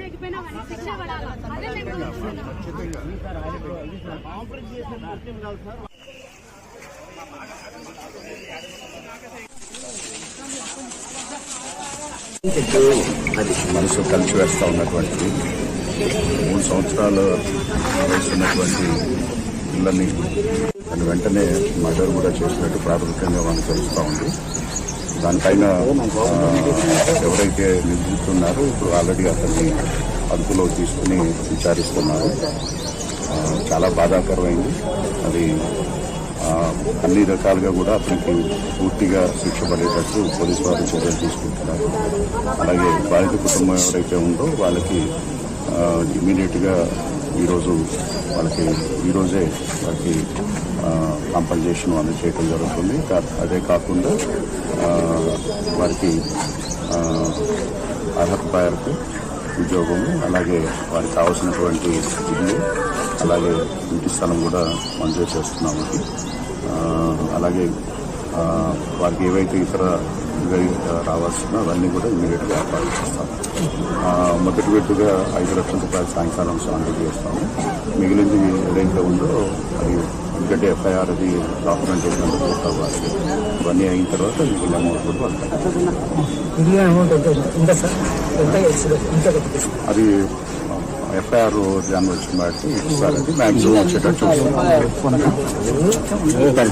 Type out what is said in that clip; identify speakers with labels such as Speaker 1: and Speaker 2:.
Speaker 1: చేయకపోయినా శిక్ష పడాలి. అదే మేము
Speaker 2: అది మనసు కలిసి వేస్తూ ఉన్నటువంటి మూడు సంవత్సరాలు వయసు ఉన్నటువంటి పిల్లల్ని. దాని వెంటనే మదర్ కూడా చేసినట్టు ప్రాథమికంగా మనకు తెలుస్తూ ఉంది. దానిపైన ఎవరైతే నిందిస్తున్నారో ఇప్పుడు ఆల్రెడీ అతన్ని అదుపులో తీసుకుని విచారిస్తున్నారు. చాలా బాధాకరమైంది. అది అన్ని రకాలుగా కూడా అతనికి పూర్తిగా శిక్ష పడేటట్టు పోలీసు వారు చర్యలు తీసుకుంటున్నారు. అలాగే బాధిత కుటుంబం ఎవరైతే ఉందో వాళ్ళకి ఇమీడియట్గా ఈరోజు వాళ్ళకి ఈరోజే వాళ్ళకి కాంపన్సేషన్ అందచేయటం జరుగుతుంది. కా- అదే కాకుండా వారికి అర్హత మేరకు ఉద్యోగము అలాగే వారికి కావాల్సినటువంటి ఇల్లు అలాగే ఇంటి స్థలం కూడా మంజూరు చేస్తున్నాము. అలాగే వారికి ఏవైతే ఇతర రావాల్సిన అవన్నీ కూడా ఇమీడియట్గా ఏర్పాటు చేస్తాం. మొదటి విడతగా ఐదు లక్షల రూపాయలు సాయంకాలం అందజేస్తాము మిగిలింది ఏదైతే ఉందో అది ఎందుకంటే ఎఫ్ఐఆర్ అది పూర్తి అవ్వాలి. ఇవన్నీ అయిన తర్వాత మిగిలిన అమౌంట్ కూడా
Speaker 3: సార్?
Speaker 2: అది ఎఫ్ఐఆర్ దాన్ని వచ్చిన బట్టి ఇస్తారండి మ్యాక్సిమం వచ్చేటట్టు. చూస్తాం.